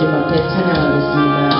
주님 앞에 찬양하겠습니다.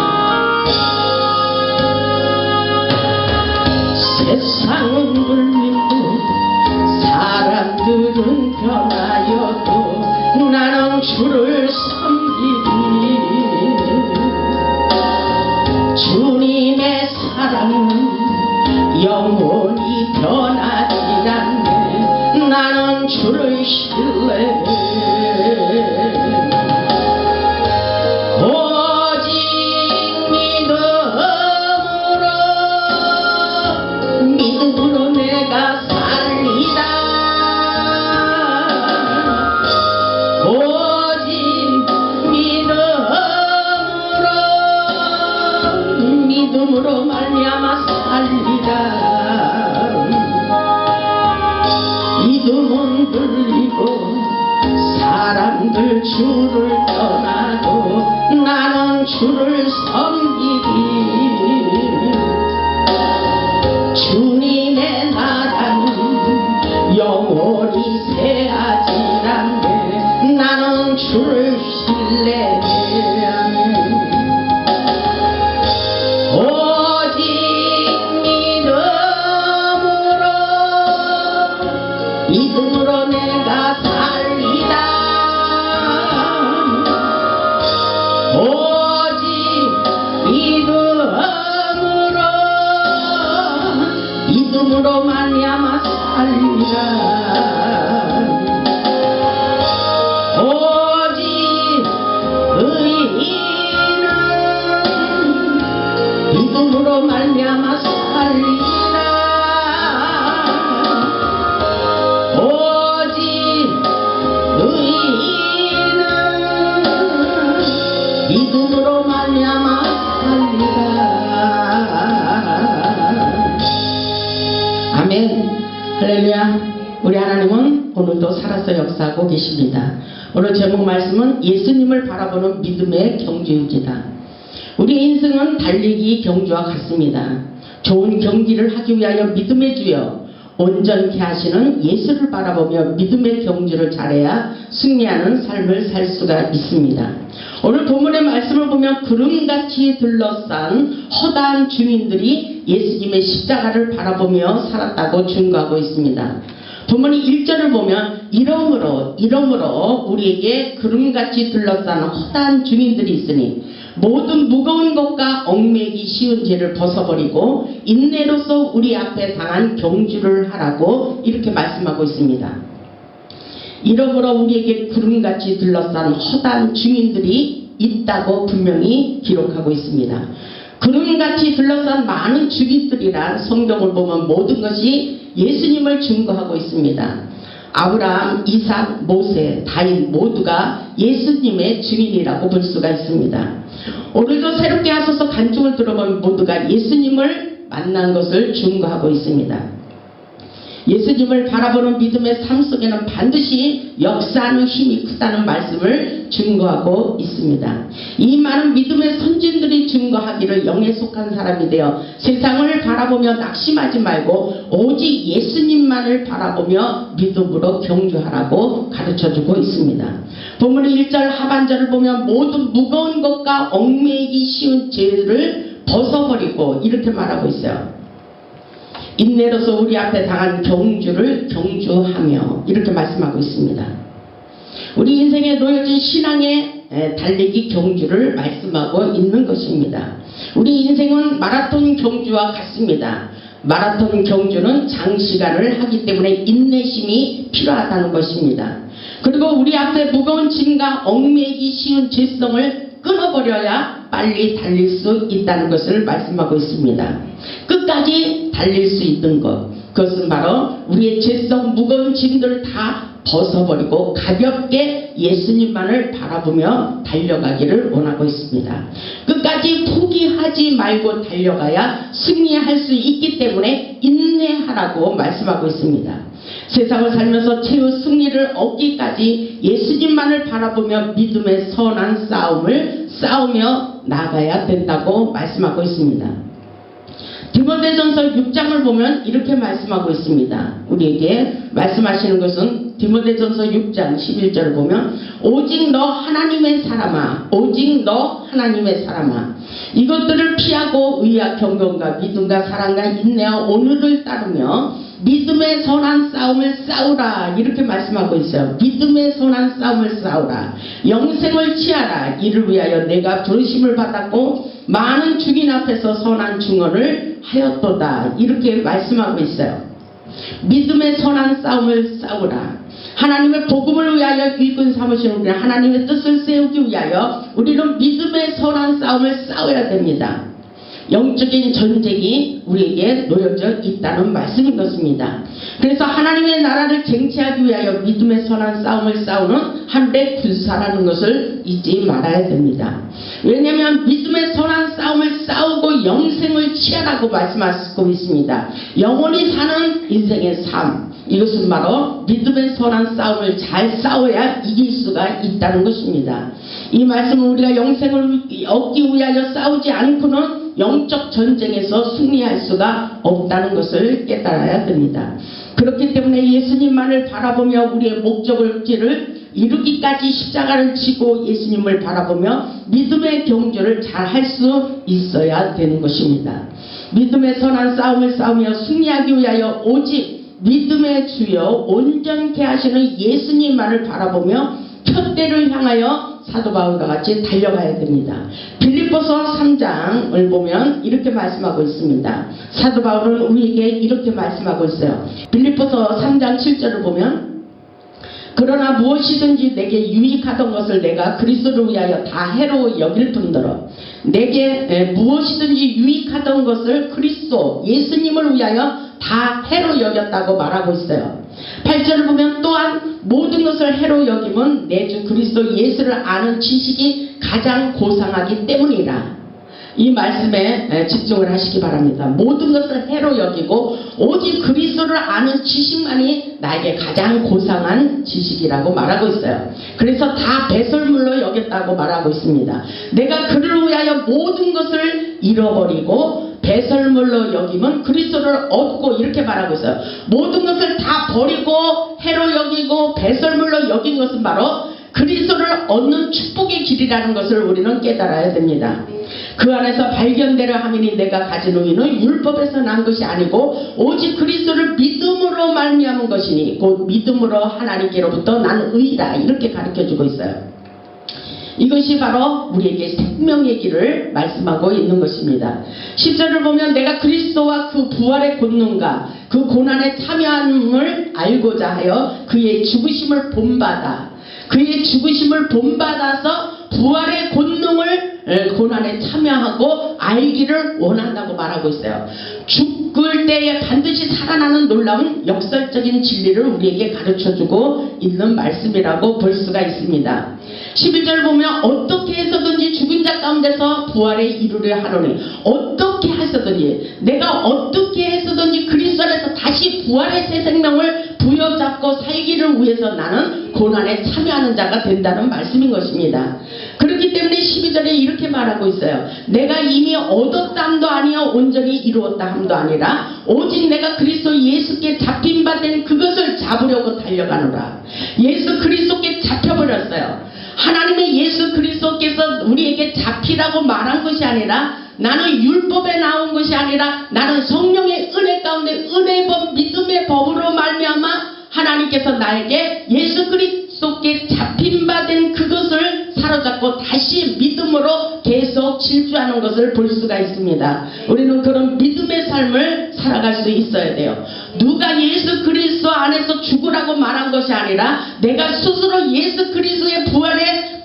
믿음으로 말미암아 살리다 믿음은 들리고 사람들 주를 떠나도 나는 주를 섬 계십니다 오늘 제목 말씀은 예수님을 바라보는 믿음의 경주입니다 우리 인생은 달리기 경주와 같습니다 좋은 경기를 하기 위하여 믿음의 주여 온전케 하시는 예수를 바라보며 믿음의 경주를 잘해야 승리하는 삶을 살 수가 있습니다. 오늘 본문의 말씀을 보면 구름같이 둘러싼 허다한 주민들이 예수님의 십자가를 바라보며 살았다고 증거하고 있습니다. 본문이 1절을 보면 이러므로 이러므로 우리에게 구름같이 둘러싼 허다한 주민들이 있으니 모든 무거운 것과 얽매기 쉬운 죄를 벗어버리고 인내로서 우리 앞에 당한 경주를 하라고 이렇게 말씀하고 있습니다. 이러므로 우리에게 구름같이 둘러싼 허다한 주민들이 있다고 분명히 기록하고 있습니다. 구름같이 둘러싼 많은 주민들이란 성경을 보면 모든 것이 예수님을 증거하고 있습니다. 아브라함, 이삭, 모세, 다윗 모두가 예수님의 증인이라고 볼 수가 있습니다. 오늘도 새롭게 하셔서 간증을 들어보면 모두가 예수님을 만난 것을 증거하고 있습니다. 예수님을 바라보는 믿음의 삶 속에는 반드시 역사하는 힘이 크다는 말씀을 증거하고 있습니다. 이 많은 믿음의 선진들이 증거하기를 영에 속한 사람이 되어 세상을 바라보며 낙심하지 말고 오직 예수님만을 바라보며 믿음으로 경주하라고 가르쳐주고 있습니다. 본문의 1절 하반절을 보면 모든 무거운 것과 얽매이기 쉬운 죄를 벗어버리고 이렇게 말하고 있어요. 인내로서 우리 앞에 당한 경주를 경주하며 이렇게 말씀하고 있습니다. 우리 인생에 놓여진 신앙의 에, 달리기 경주를 말씀하고 있는 것입니다. 우리 인생은 마라톤 경주와 같습니다. 마라톤 경주는 장시간을 하기 때문에 인내심이 필요하다는 것입니다. 그리고 우리 앞에 무거운 짐과 얽매이기 쉬운 죄성을 끊어버려야 빨리 달릴 수 있다는 것을 말씀하고 있습니다. 끝까지 달릴 수 있는 것. 그것은 바로 우리의 죄성 무거운 짐들을 다 벗어버리고 가볍게 예수님만을 바라보며 달려가기를 원하고 있습니다. 끝까지 포기하지 말고 달려가야 승리할 수 있기 때문에 인내하라고 말씀하고 있습니다. 세상을 살면서 최후 승리를 얻기까지 예수님만을 바라보며 믿음의 선한 싸움을 싸우며 나가야 된다고 말씀하고 있습니다. 디모데전서 6장을 보면 이렇게 말씀하고 있습니다. 우리에게 말씀하시는 것은 디모데전서 6장 11절을 보면 오직 너 하나님의 사람아 오직 너 하나님의 사람아 이것들을 피하고 의와 경건과 믿음과 사랑과 인내와 오늘을 따르며 믿음의 선한 싸움을 싸우라 이렇게 말씀하고 있어요. 믿음의 선한 싸움을 싸우라. 영생을 취하라. 이를 위하여 내가 부르심을 받았고 많은 죽인 앞에서 선한 증언을 하였도다. 이렇게 말씀하고 있어요. 믿음의 선한 싸움을 싸우라. 하나님의 복음을 위하여 일꾼 삼으시는 우리는 하나님의 뜻을 세우기 위하여 우리는 믿음의 선한 싸움을 싸워야 됩니다. 영적인 전쟁이 우리에게 놓여져 있다는 말씀인 것입니다. 그래서 하나님의 나라를 쟁취하기 위하여 믿음의 선한 싸움을 싸우는 한대 군사라는 것을 잊지 말아야 됩니다. 왜냐하면 믿음의 선한 싸움을 싸우고 영생을 취하라고 말씀하시고 있습니다. 영원히 사는 인생의 삶. 이것은 바로 믿음의 선한 싸움을 잘 싸워야 이길 수가 있다는 것입니다. 이 말씀은 우리가 영생을 얻기 위하여 싸우지 않고는 영적 전쟁에서 승리할 수가 없다는 것을 깨달아야 됩니다. 그렇기 때문에 예수님만을 바라보며 우리의 목적을지를 이루기까지 십자가를 지고 예수님을 바라보며 믿음의 경주를 잘 할 수 있어야 되는 것입니다. 믿음의 선한 싸움을 싸우며 승리하기 위하여 오직 믿음의 주여 온전케 하시는 예수님만을 바라보며 표대를 향하여 사도 바울과 같이 달려가야 됩니다. 빌립보서 3장을 보면 이렇게 말씀하고 있습니다. 사도 바울은 우리에게 이렇게 말씀하고 있어요. 빌립보서 3장 7절을 보면 그러나 무엇이든지 내게 유익하던 것을 내가 그리스도를 위하여 다 해로 여길 뿐더러 내게 에, 무엇이든지 유익하던 것을 그리스도 예수님을 위하여 다 해로 여겼다고 말하고 있어요. 8절을 보면 또한 모든 것을 해로 여김은 내주 그리스도 예수를 아는 지식이 가장 고상하기 때문이라. 이 말씀에 에, 집중을 하시기 바랍니다. 모든 것을 해로 여기고 오직 그리스도를 아는 지식만이 나에게 가장 고상한 지식이라고 말하고 있어요. 그래서 다 배설물로 여겼다고 말하고 있습니다. 내가 그를 위하여 모든 것을 잃어버리고 배설물로 여기면 그리스도를 얻고 이렇게 말하고 있어요. 모든 것을 다 버리고 해로 여기고 배설물로 여긴 것은 바로 그리스도를 얻는 축복의 길이라는 것을 우리는 깨달아야 됩니다. 그 안에서 발견되려 하미니 내가 가진 의는 율법에서 난 것이 아니고 오직 그리스도를 믿음으로 말미암은 것이니 곧 믿음으로 하나님께로부터 난 의다 이렇게 가르쳐 주고 있어요. 이것이 바로 우리에게 생명의 길을 말씀하고 있는 것입니다. 10절을 보면 내가 그리스도와 그 부활의 권능과 그 고난에 참여함을 알고자 하여 그의 죽으심을 본받아 그의 죽으심을 본받아서 부활의 권능을 에, 고난에 참여하고 알기를 원한다고 말하고 있어요. 죽 을 때에 반드시 살아나는 놀라운 역설적인 진리를 우리에게 가르쳐주고 있는 말씀이라고 볼 수가 있습니다. 11절 보면 어떻게 해서든지 죽은 자 가운데서 부활에 이르려 하노니 어떻게 해서든지 내가 어떻게 해서든지 그리스도 안에서 다시 부활의 새 생명을 부여잡고 살기를 위해서 나는 고난에 참여하는 자가 된다는 말씀인 것입니다. 그렇기 때문에 12절에 이렇게 말하고 있어요. 내가 이미 얻었담도 아니요 온전히 이루었다 함도 아니라 오직 내가 그리스도 예수께 잡힌 바 된 그것을 잡으려고 달려가노라. 예수 그리스도께 잡혀버렸어요. 하나님의 예수 그리스도께서 우리에게 잡히라고 말한 것이 아니라 나는 율법에 나온 것이 아니라 나는 성령의 은혜 가운데 은혜의 법 믿음의 법으로 말미암아 하나님께서 나에게 예수 그리스도께 잡힌 바 된 그것을 사로잡고 다시 믿음으로 계속 질주하는 것을 볼 수가 있습니다. 우리는 그런 믿음의 삶을 살아갈 수 있어야 돼요. 누가 예수 그리스도 안에서 죽으라고 말한 것이 아니라 내가 스스로 예수 그리스도의 부활의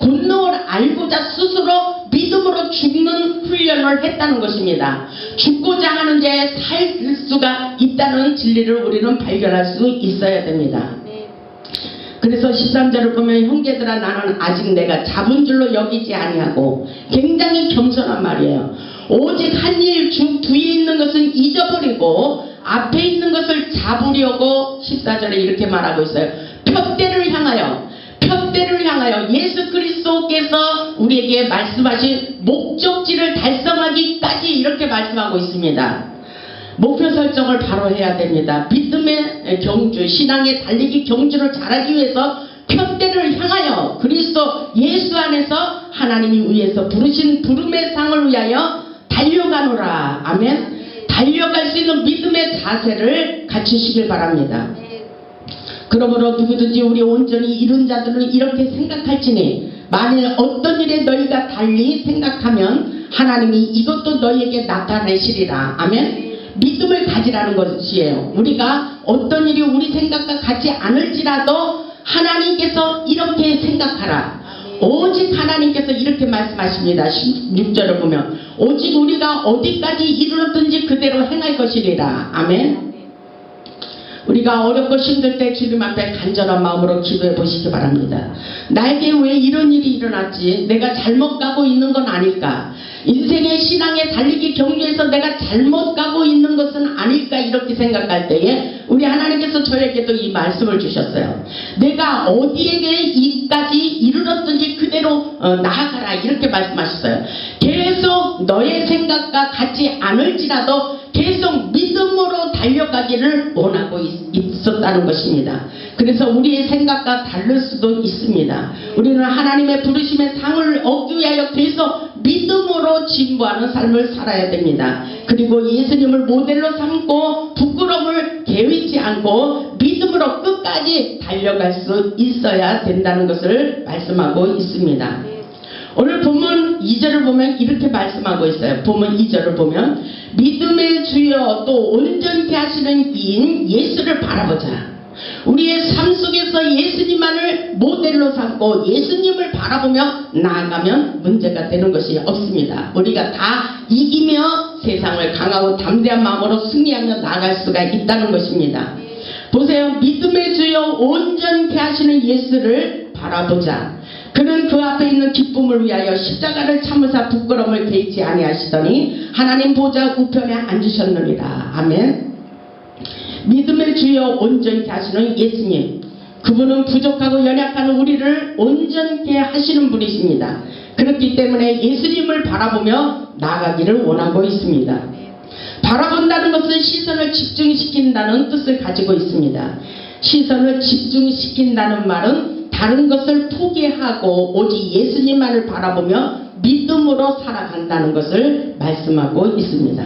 알고자 스스로 믿음으로 죽는 훈련을 했다는 것입니다. 죽고자 하는 자에 살 수가 있다는 진리를 우리는 발견할 수 있어야 됩니다. 그래서 13절을 보면 형제들아 나는 아직 내가 잡은 줄로 여기지 아니하고 굉장히 겸손한 말이에요. 오직 한 일 중 뒤에 있는 것은 잊어버리고 앞에 있는 것을 잡으려고 14절에 이렇게 말하고 있어요. 푯대를 향하여 푯대를 향하여 예수 그리스도께서 우리에게 말씀하신 목적지를 달성하기까지 이렇게 말씀하고 있습니다. 목표 설정을 바로 해야 됩니다. 믿음의 경주, 신앙의 달리기 경주를 잘하기 위해서 편대를 향하여 그리스도 예수 안에서 하나님이 위해서 부르신 부름의 상을 위하여 달려가노라. 아멘. 달려갈 수 있는 믿음의 자세를 갖추시길 바랍니다. 그러므로 누구든지 우리 온전히 이룬 자들은 이렇게 생각할지니 만일 어떤 일에 너희가 달리 생각하면 하나님이 이것도 너희에게 나타내시리라. 아멘. 믿음을 가지라는 것이에요. 우리가 어떤 일이 우리 생각과 같지 않을지라도 하나님께서 이렇게 생각하라. 오직 하나님께서 이렇게 말씀하십니다. 16절을 보면 오직 우리가 어디까지 이르렀든지 그대로 행할 것이리라. 아멘. 우리가 어렵고 힘들 때 주님 앞에 간절한 마음으로 기도해 보시기 바랍니다. 나에게 왜 이런 일이 일어났지? 내가 잘못 가고 있는 건 아닐까? 인생의 신앙의 달리기 경주에서 내가 잘못 가고 있는 것은 아닐까? 이렇게 생각할 때에 우리 하나님께서 저에게도 이 말씀을 주셨어요. 내가 어디에게 이까지 이르렀든지 그대로 어, 나아가라 이렇게 말씀하셨어요. 계속 너의 생각과 같지 않을지라도 계속 믿음으로 달려가기를 원하고 있, 었다는 것입니다. 그래서 우리의 생각과 다를 수도 있습니다. 우리는 하나님의 부르심의 상을 얻기 위하여 계속 믿음으로 진부하는 삶을 살아야 됩니다. 그리고 예수님을 모델로 삼고 부끄러움을 개의치 않고 믿음으로 끝까지 달려갈 수 있어야 된다는 것을 말씀하고 있습니다. 오늘 본문 2절을 보면 이렇게 말씀하고 있어요. 본문 2절을 보면 믿음의 주여 또 온전케 하시는 이인 예수를 바라보자. 우리의 삶 속에서 예수님만을 모델로 삼고 예수님을 바라보며 나아가면 문제가 되는 것이 없습니다. 우리가 다 이기며 세상을 강하고 담대한 마음으로 승리하며 나아갈 수가 있다는 것입니다. 보세요. 믿음의 주여 온전케 하시는 예수를 바라보자. 그는 그 앞에 있는 기쁨을 위하여 십자가를 참으사 부끄러움을 개의치 아니하시더니 하나님 보좌 우편에 앉으셨느니라. 아멘. 믿음의 주여 온전케 하시는 예수님. 그분은 부족하고 연약한 우리를 온전케 하시는 분이십니다. 그렇기 때문에 예수님을 바라보며 나가기를 원하고 있습니다. 바라본다는 것은 시선을 집중시킨다는 뜻을 가지고 있습니다. 시선을 집중시킨다는 말은 다른 것을 포기하고 오직 예수님만을 바라보며 믿음으로 살아간다는 것을 말씀하고 있습니다.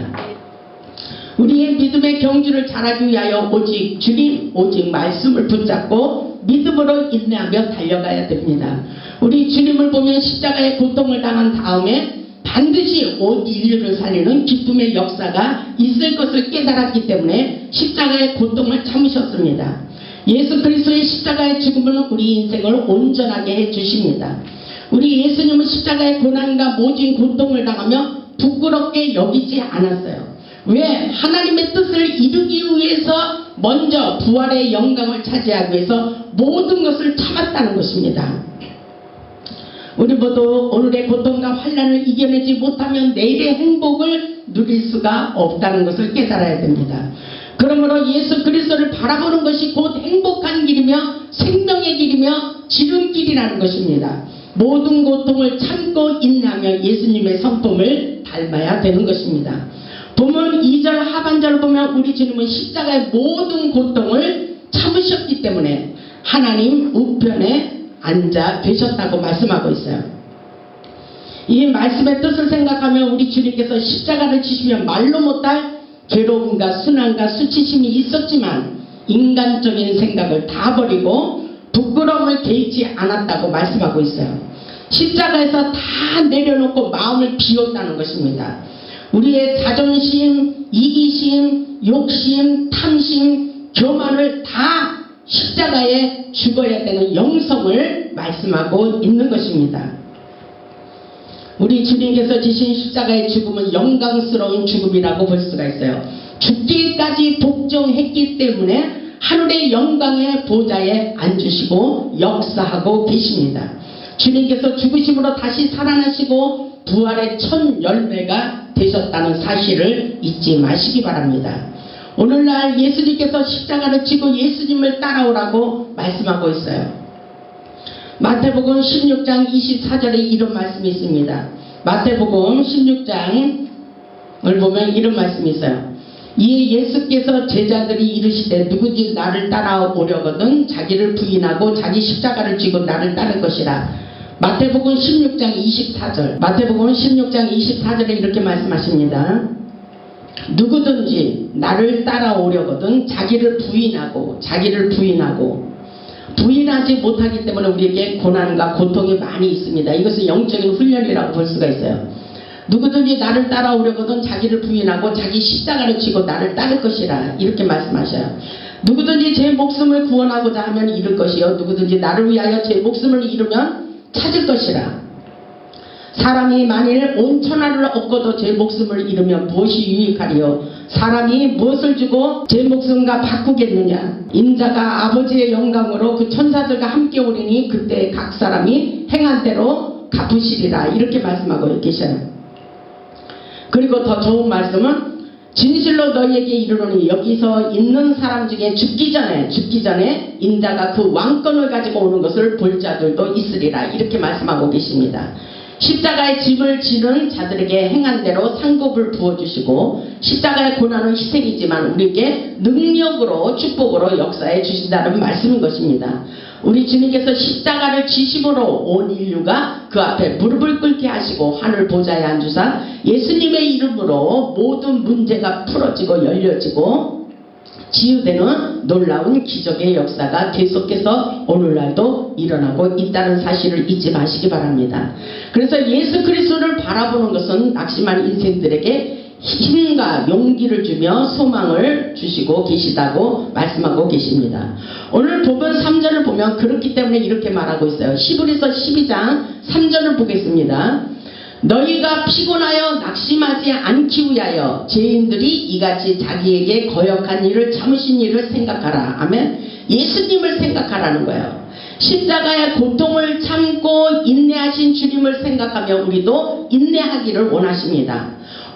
우리의 믿음의 경주를 잘하기 위하여 오직 주님, 오직 말씀을 붙잡고 믿음으로 인내하며 달려가야 됩니다. 우리 주님을 보면 십자가의 고통을 당한 다음에 반드시 온 인류를 살리는 기쁨의 역사가 있을 것을 깨달았기 때문에 십자가의 고통을 참으셨습니다. 예수 그리스도의 십자가의 죽음은 우리 인생을 온전하게 해 주십니다. 우리 예수님은 십자가의 고난과 모진 고통을 당하며 부끄럽게 여기지 않았어요. 왜? 하나님의 뜻을 이루기 위해서 먼저 부활의 영광을 차지하기 위해서 모든 것을 참았다는 것입니다. 우리 모두 오늘의 고통과 환란을 이겨내지 못하면 내일의 행복을 누릴 수가 없다는 것을 깨달아야 됩니다. 그러므로 예수 그리스도를 바라보는 것이 곧 행복한 길이며 생명의 길이며 지름길이라는 것입니다. 모든 고통을 참고 인내하며 예수님의 성품을 닮아야 되는 것입니다. 본문 2절 하반절을 보면 우리 주님은 십자가의 모든 고통을 참으셨기 때문에 하나님 우편에 앉아 계셨다고 말씀하고 있어요. 이 말씀의 뜻을 생각하면 우리 주님께서 십자가를 치시면 말로 못할 괴로움과 순환과 수치심이 있었지만 인간적인 생각을 다 버리고 부끄러움을 개의치 않았다고 말씀하고 있어요. 십자가에서 다 내려놓고 마음을 비웠다는 것입니다. 우리의 자존심, 이기심, 욕심, 탐심, 교만을 다 십자가에 죽어야 되는 영성을 말씀하고 있는 것입니다. 우리 주님께서 지신 십자가의 죽음은 영광스러운 죽음이라고 볼 수가 있어요. 죽기까지 복종했기 때문에 하늘의 영광의 보좌에 앉으시고 역사하고 계십니다. 주님께서 죽으심으로 다시 살아나시고 부활의 첫 열매가 되셨다는 사실을 잊지 마시기 바랍니다. 오늘날 예수님께서 십자가를 지고 예수님을 따라오라고 말씀하고 있어요. 마태복음 16장 24절에 이런 말씀이 있습니다. 마태복음 16장을 보면 이런 말씀이 있어요. 이에 예수께서 제자들이 이르시되 누구든지 나를 따라오려거든 자기를 부인하고 자기 십자가를 쥐고 나를 따를 것이라. 마태복음 16장 24절. 마태복음 16장 24절에 이렇게 말씀하십니다. 누구든지 나를 따라오려거든 자기를 부인하고 자기를 부인하고 부인하지 못하기 때문에 우리에게 고난과 고통이 많이 있습니다. 이것은 영적인 훈련이라고 볼 수가 있어요. 누구든지 나를 따라오려거든 자기를 부인하고 자기 십자가를 지고 나를 따를 것이라 이렇게 말씀하셔요. 누구든지 제 목숨을 구원하고자 하면 잃을 것이요 누구든지 나를 위하여 제 목숨을 잃으면 찾을 것이라. 사람이 만일 온 천하를 얻고도 제 목숨을 잃으면 무엇이 유익하리요? 사람이 무엇을 주고 제 목숨과 바꾸겠느냐? 인자가 아버지의 영광으로 그 천사들과 함께 오리니 그때 각 사람이 행한 대로 갚으시리라. 이렇게 말씀하고 계셔요. 그리고 더 좋은 말씀은 진실로 너희에게 이르노니 여기서 있는 사람 중에 죽기 전에 죽기 전에 인자가 그 왕권을 가지고 오는 것을 볼 자들도 있으리라 이렇게 말씀하고 계십니다. 십자가의 짐을 지는 자들에게 행한 대로 상급을 부어주시고 십자가의 고난은 희생이지만 우리에게 능력으로 축복으로 역사해 주신다는 말씀인 것입니다. 우리 주님께서 십자가를 지심으로 온 인류가 그 앞에 무릎을 꿇게 하시고 하늘 보좌에 앉으사 예수님의 이름으로 모든 문제가 풀어지고 열려지고 치유되는 놀라운 기적의 역사가 계속해서 오늘날도 일어나고 있다는 사실을 잊지 마시기 바랍니다. 그래서 예수 그리스도를 바라보는 것은 낙심한 인생들에게 힘과 용기를 주며 소망을 주시고 계시다고 말씀하고 계십니다. 오늘 본문 3절을 보면 그렇기 때문에 이렇게 말하고 있어요. 시브리서 12장 3절을 보겠습니다. 너희가 피곤하여 낙심하지 않기 위하여 죄인들이 이같이 자기에게 거역한 일을 참으신 일을 생각하라. 아멘. 예수님을 생각하라는 거예요. 십자가의 고통을 참고 인내하신 주님을 생각하며 우리도 인내하기를 원하십니다.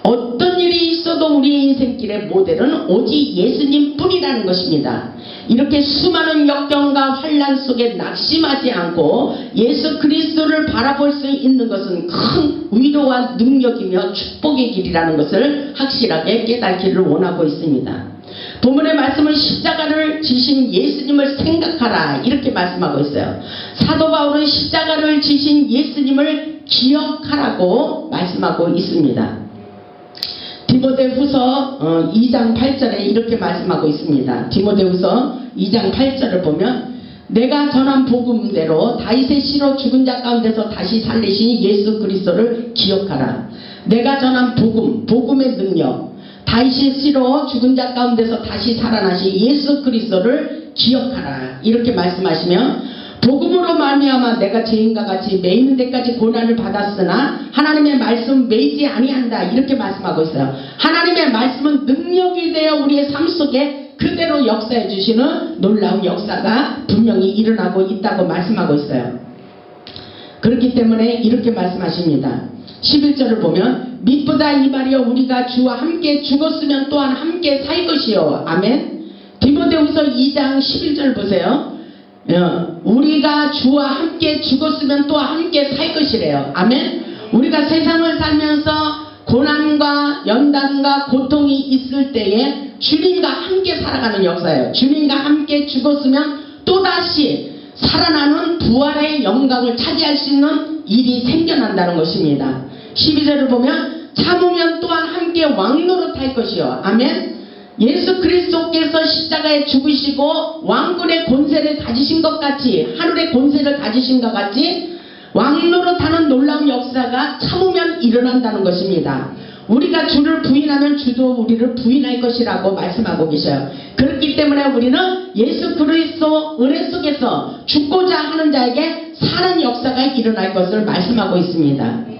어떤 일이 있어도 우리의 인생길의 모델은 오직 예수님 뿐이라는 것입니다. 이렇게 수많은 역경과 환란 속에 낙심하지 않고 예수 그리스도를 바라볼 수 있는 것은 큰 위로와 능력이며 축복의 길이라는 것을 확실하게 깨닫기를 원하고 있습니다. 본문의 말씀은 십자가를 지신 예수님을 생각하라 이렇게 말씀하고 있어요. 사도 바울은 십자가를 지신 예수님을 기억하라고 말씀하고 있습니다. 디모데후서 어, 2장 8절에 이렇게 말씀하고 있습니다. 디모데후서 2장 8절을 보면 내가 전한 복음대로 다윗의 씨로 죽은 자 가운데서 다시 살리신 예수 그리스도를 기억하라. 내가 전한 복음, 복음의 능력, 다윗의 씨로 죽은 자 가운데서 다시 살아나신 예수 그리스도를 기억하라. 이렇게 말씀하시면 복음으로 말미암아 내가 죄인과 같이 매이는 데까지 고난을 받았으나 하나님의 말씀 매이지 아니한다 이렇게 말씀하고 있어요. 하나님의 말씀은 능력이 되어 우리의 삶 속에 그대로 역사해 주시는 놀라운 역사가 분명히 일어나고 있다고 말씀하고 있어요. 그렇기 때문에 이렇게 말씀하십니다. 11절을 보면 믿보다 이 말이여 우리가 주와 함께 죽었으면 또한 함께 살 것이요. 아멘. 디모데후서 2장 11절 보세요. 어, 우리가 주와 함께 죽었으면 또 함께 살 것이래요. 아멘. 우리가 세상을 살면서 고난과 연단과 고통이 있을 때에 주님과 함께 살아가는 역사예요. 주님과 함께 죽었으면 또다시 살아나는 부활의 영광을 차지할 수 있는 일이 생겨난다는 것입니다. 12절을 보면 참으면 또한 함께 왕노릇 할 것이요. 아멘. 예수 그리스도께서 십자가에 죽으시고 왕군의 권세를 가지신 것 같이 하늘의 권세를 가지신 것 같이 왕노릇하는 놀라운 역사가 참으면 일어난다는 것입니다. 우리가 주를 부인하면 주도 우리를 부인할 것이라고 말씀하고 계셔요. 그렇기 때문에 우리는 예수 그리스도 은혜 속에서 죽고자 하는 자에게 사는 역사가 일어날 것을 말씀하고 있습니다.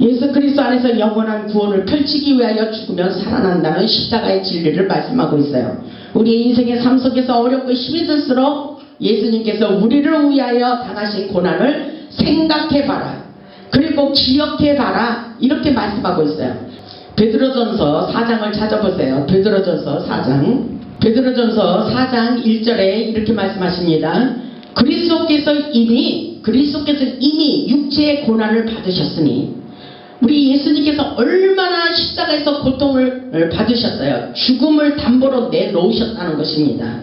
예수 그리스도 안에서 영원한 구원을 펼치기 위하여 죽으면 살아난다는 십자가의 진리를 말씀하고 있어요. 우리 인생의 삶 속에서 어렵고 힘이 들수록 예수님께서 우리를 위하여 당하신 고난을 생각해봐라. 그리고 기억해봐라. 이렇게 말씀하고 있어요. 베드로전서 4장을 찾아보세요. 베드로전서 4장. 베드로전서 4장 1절에 이렇게 말씀하십니다. 그리스도께서 이미 그리스도께서 이미 육체의 고난을 받으셨으니 우리 예수님께서 얼마나 십자가에서 고통을 받으셨어요. 죽음을 담보로 내놓으셨다는 것입니다.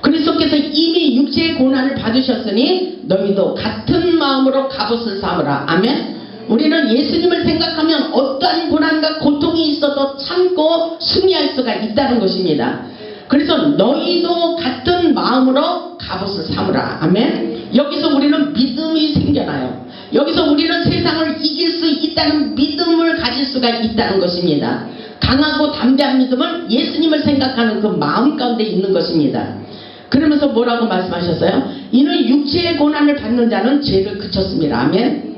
그리스도께서 이미 육체의 고난을 받으셨으니 너희도 같은 마음으로 갑옷을 삼으라. 아멘. 우리는 예수님을 생각하면 어떠한 고난과 고통이 있어도 참고 승리할 수가 있다는 것입니다. 그래서 너희도 같은 마음으로 갑옷을 삼으라. 아멘. 여기서 우리는 믿음이 생겨나요. 여기서 우리는 세상을 이길 수 있다는 믿음을 가질 수가 있다는 것입니다. 강하고 담대한 믿음은 예수님을 생각하는 그 마음 가운데 있는 것입니다. 그러면서 뭐라고 말씀하셨어요? 이는 육체의 고난을 받는 자는 죄를 그쳤습니다. 아멘.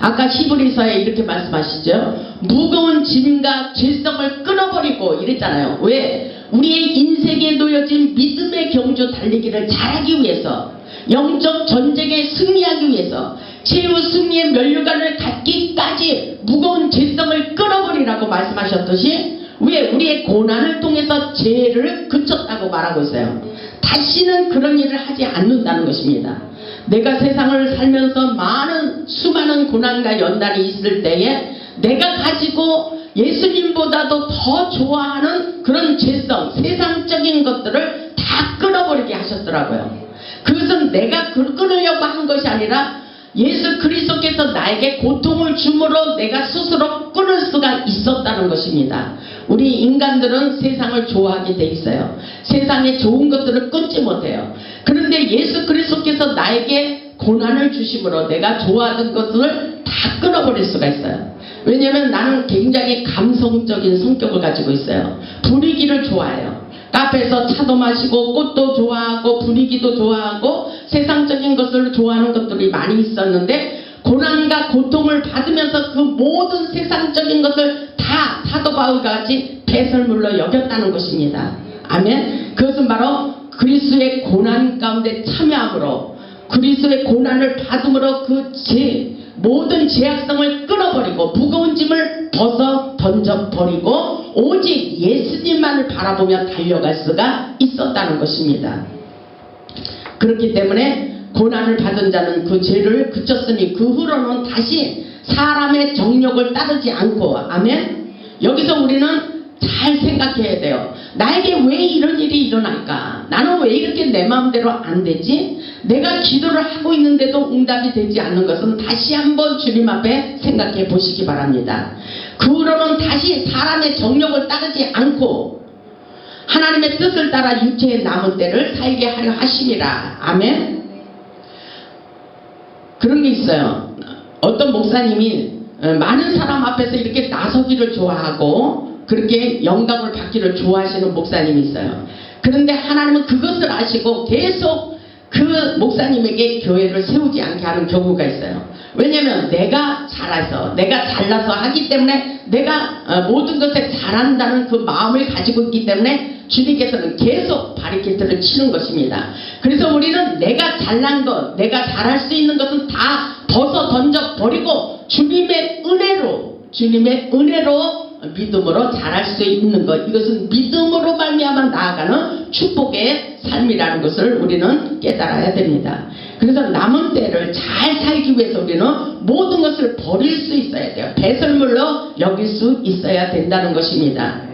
아까 히브리서에 이렇게 말씀하시죠. 무거운 짐과 죄성을 끊어버리고 이랬잖아요. 왜? 우리의 인생에 놓여진 믿음의 경주 달리기를 잘하기 위해서 영적 전쟁에 승리하기 위해서 최후 승리의 면류관을 갖기까지 무거운 죄성을 끊어버리라고 말씀하셨듯이 왜 우리의 고난을 통해서 죄를 그쳤다고 말하고 있어요. 다시는 그런 일을 하지 않는다는 것입니다. 내가 세상을 살면서 많은 수많은 고난과 연단이 있을 때에 내가 가지고 예수님보다도 더 좋아하는 그런 죄성, 세상적인 것들을 다 끊어버리게 하셨더라고요. 그것은 내가 그- 끊으려고 한 것이 아니라 예수 그리스도께서 나에게 고통을 주므로 내가 스스로 끊을 수가 있었다는 것입니다. 우리 인간들은 세상을 좋아하게 돼 있어요. 세상에 좋은 것들을 끊지 못해요. 그런데 예수 그리스도께서 나에게 고난을 주심으로 내가 좋아하던 것들을 다 끊어버릴 수가 있어요. 왜냐하면 나는 굉장히 감성적인 성격을 가지고 있어요. 분위기를 좋아해요. 카페에서 차도 마시고 꽃도 좋아하고 분위기도 좋아하고 세상적인 것을 좋아하는 것들이 많이 있었는데 고난과 고통을 받으면서 그 모든 세상적인 것을 다 사도 바울 같이 배설물로 여겼다는 것입니다. 아멘. 그것은 바로 그리스도의 고난 가운데 참여함으로 그리스도의 고난을 받음으로 그 제, 모든 제약성을 끊어버리고 무거운 짐을 벗어 던져버리고 오직 예수님만을 바라보며 달려갈 수가 있었다는 것입니다. 그렇기 때문에 고난을 받은 자는 그 죄를 그쳤으니 그 후로는 다시 사람의 정욕을 따르지 않고 아멘 여기서 우리는 잘 생각해야 돼요. 나에게 왜 이런 일이 일어날까? 나는 왜 이렇게 내 마음대로 안 되지? 내가 기도를 하고 있는데도 응답이 되지 않는 것은 다시 한번 주님 앞에 생각해 보시기 바랍니다. 그 후로는 다시 사람의 정욕을 따르지 않고 하나님의 뜻을 따라 육체의 남은 때를 살게 하려 하심이라. 아멘. 그런 게 있어요. 어떤 목사님이 어, 많은 사람 앞에서 이렇게 나서기를 좋아하고 그렇게 영감을 받기를 좋아하시는 목사님이 있어요. 그런데 하나님은 그것을 아시고 계속 그 목사님에게 교회를 세우지 않게 하는 경우가 있어요. 왜냐하면 내가 잘해서 내가 잘나서 하기 때문에 내가 어, 모든 것에 잘한다는 그 마음을 가지고 있기 때문에 주님께서는 계속 바리케트를 치는 것입니다. 그래서 우리는 내가 잘난 것, 내가 잘할 수 있는 것은 다 벗어 던져 버리고 주님의 은혜로 주님의 은혜로 믿음으로 잘할 수 있는 것 이것은 믿음으로 말미암아 나아가는 축복의 삶이라는 것을 우리는 깨달아야 됩니다. 그래서 남은 때를 잘 살기 위해서 우리는 모든 것을 버릴 수 있어야 돼요. 배설물로 여길 수 있어야 된다는 것입니다.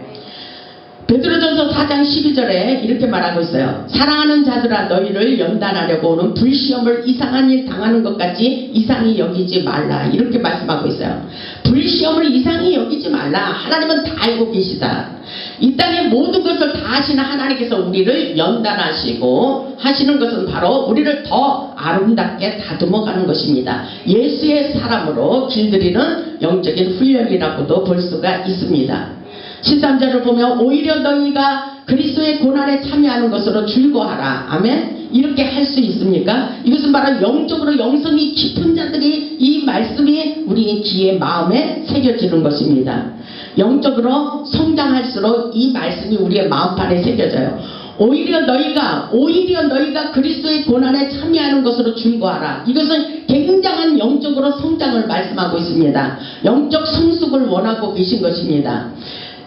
베드로전서 4장 12절에 이렇게 말하고 있어요. 사랑하는 자들아 너희를 연단하려고 오는 불시험을 이상한 일 당하는 것 같이 이상히 여기지 말라. 이렇게 말씀하고 있어요. 불시험을 이상히 여기지 말라. 하나님은 다 알고 계시다. 이 땅의 모든 것을 다 하시는 하나님께서 우리를 연단하시고 하시는 것은 바로 우리를 더 아름답게 다듬어 가는 것입니다. 예수의 사람으로 길들이는 영적인 훈련이라고도 볼 수가 있습니다. 13절을 보면 오히려 너희가 그리스도의 고난에 참여하는 것으로 즐거워하라. 아멘. 이렇게 할 수 있습니까? 이것은 바로 영적으로 영성이 깊은 자들이 이 말씀이 우리 귀에 마음에 새겨지는 것입니다. 영적으로 성장할수록 이 말씀이 우리의 마음판에 새겨져요. 오히려 너희가 오히려 너희가 그리스도의 고난에 참여하는 것으로 즐거워하라. 이것은 굉장한 영적으로 성장을 말씀하고 있습니다. 영적 성숙을 원하고 계신 것입니다.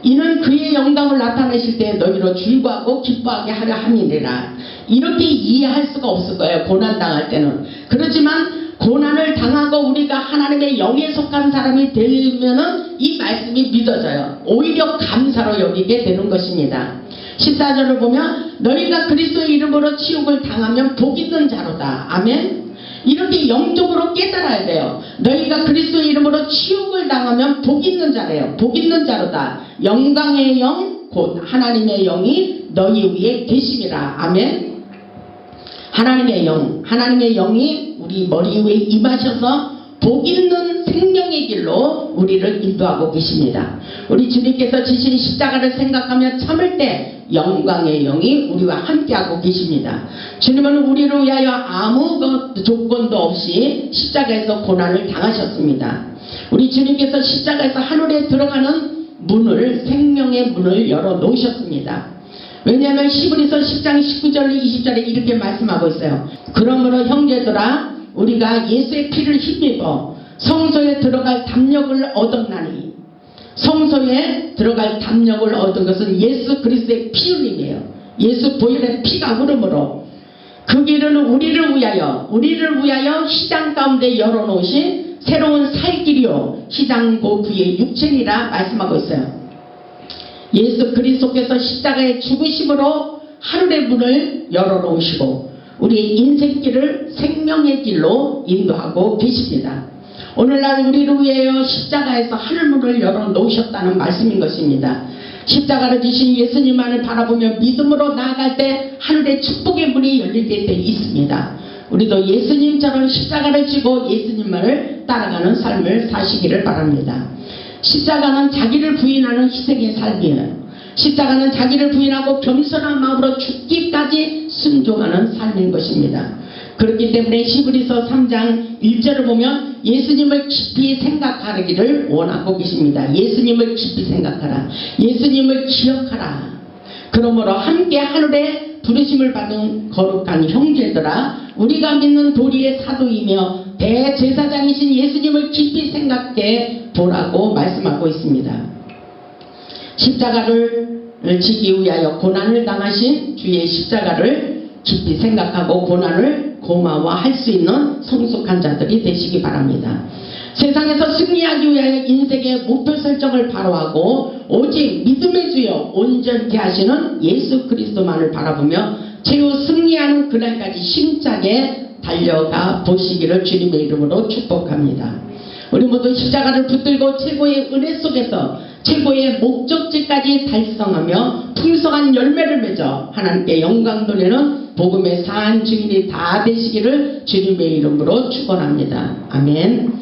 이는 그의 영광을 나타내실 때 너희로 즐거워하고 기뻐하게 하려 함이니라. 이렇게 이해할 수가 없을 거예요. 고난 당할 때는. 그렇지만 고난을 당하고 우리가 하나님의 영에 속한 사람이 되면은 이 말씀이 믿어져요. 오히려 감사로 여기게 되는 것입니다. 14절을 보면 너희가 그리스도의 이름으로 치욕을 당하면 복 있는 자로다. 아멘. 이렇게 영적으로 깨달아야 돼요. 너희가 그리스도의 이름으로 치욕을 당하면 복 있는 자래요. 복 있는 자로다. 영광의 영, 곧 하나님의 영이 너희 위에 계심이라. 아멘. 하나님의 영, 하나님의 영이 우리 머리 위에 임하셔서 복 있는 생명의 길로 우리를 인도하고 계십니다. 우리 주님께서 지신 십자가를 생각하며 참을 때 영광의 영이 우리와 함께하고 계십니다. 주님은 우리를 위하여 아무 것- 조건도 없이 십자가에서 고난을 당하셨습니다. 우리 주님께서 십자가에서 하늘에 들어가는 문을 생명의 문을 열어 놓으셨습니다. 왜냐하면 히브리서 10장 19절 20절에 이렇게 말씀하고 있어요. 그러므로 형제들아 우리가 예수의 피를 힘입어 성소에 들어갈 담력을 얻었나니 성소에 들어갈 담력을 얻은 것은 예수 그리스도의 피 흘림이에요. 예수 보혈의 피가 흐름으로 그 길은 우리를 위하여 우리를 위하여 시장 가운데 열어놓으신 새로운 살 길이요 시장고 그의 육체니라 말씀하고 있어요. 예수 그리스도께서 십자가의 죽으심으로 하늘의 문을 열어놓으시고 우리의 인생길을 생명의 길로 인도하고 계십니다. 오늘날 우리를 위하여 십자가에서 하늘문을 열어놓으셨다는 말씀인 것입니다. 십자가를 지신 예수님만을 바라보며 믿음으로 나아갈 때 하늘의 축복의 문이 열리게 돼 있습니다. 우리도 예수님처럼 십자가를 지고 예수님만을 따라가는 삶을 사시기를 바랍니다. 십자가는 자기를 부인하는 희생의 삶이에요. 십자가는 자기를 부인하고 겸손한 마음으로 죽기까지 순종하는 삶인 것입니다. 그렇기 때문에 히브리서 3장 1절을 보면 예수님을 깊이 생각하기를 원하고 계십니다. 예수님을 깊이 생각하라. 예수님을 기억하라. 그러므로 함께 하늘에 부르심을 받은 거룩한 형제들아 우리가 믿는 도리의 사도이며 대제사장이신 예수님을 깊이 생각해 보라고 말씀하고 있습니다. 십자가를 지기 위하여 고난을 당하신 주의 십자가를 깊이 생각하고 고난을 고마워할 수 있는 성숙한 자들이 되시기 바랍니다. 세상에서 승리하기 위하여 인생의 목표 설정을 바로하고 오직 믿음의 주여 온전케 하시는 예수 그리스도만을 바라보며 최후 승리하는 그날까지 힘차게 달려가 보시기를 주님의 이름으로 축복합니다. 우리 모두 십자가를 붙들고 최고의 은혜 속에서 최고의 목적지까지 달성하며 풍성한 열매를 맺어 하나님께 영광 돌리는 복음의 사한 증인이 다 되시기를 주님의 이름으로 축원합니다. 아멘.